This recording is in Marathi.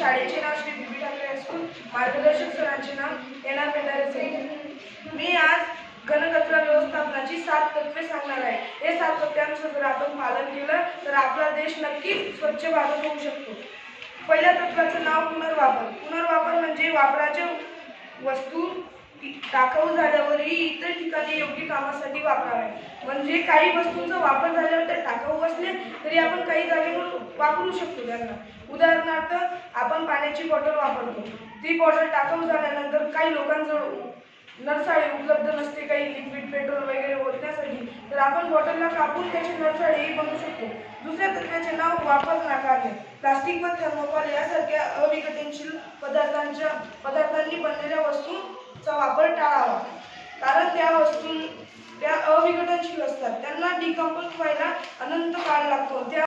शाळेचे नाव Shri BB Thackeray high school मार्गदर्शक सरांचे नाव एन आर पेंढारे मी आज घनकचरा व्यवस्थापनाची सात तत्वे सांगणार आहे. हे सात तत्वांचं जर आपण पालन केलं तर आपला देश नक्कीच स्वच्छ भारत होऊ शकतो. पहिल्या तत्वाचं नाव पुनर्वापर. पुनर्वापर म्हणजे वापराच्या वस्तू टाकाऊ झाल्यावरही इतर ठिकाणी योग्य कामासाठी वापरावे. म्हणजे काही वस्तूंचा वापर झाल्यावर त्या टाकाऊ असले तरी आपण काही जागेवर वापरू शकतो त्यांना. उदाहरणार्थ आपण पाण्याची बॉटल वापरतो. ती बॉटल टाकाऊ झाल्यानंतर काही लोकांजवळ नरसाळी उपलब्ध नसते काही लिक्विड पेट्रोल वगैरे ओतण्यासाठी तर आपण बॉटलला कापून त्याचे नरसाळीही बनवू शकतो. दुसऱ्या तत्वाचे नाव वापर नाकारणे. प्लास्टिक व थर्मोकॉल यासारख्या अविघटनशील पदार्थांच्या पदार्थांनी बनलेल्या वस्तूंचा वापर टाळावा. कारण त्या वस्तू त्या अविघटनशील असतात. त्यांना डिकंपोज व्हायला अनंत काळ लागतो. त्या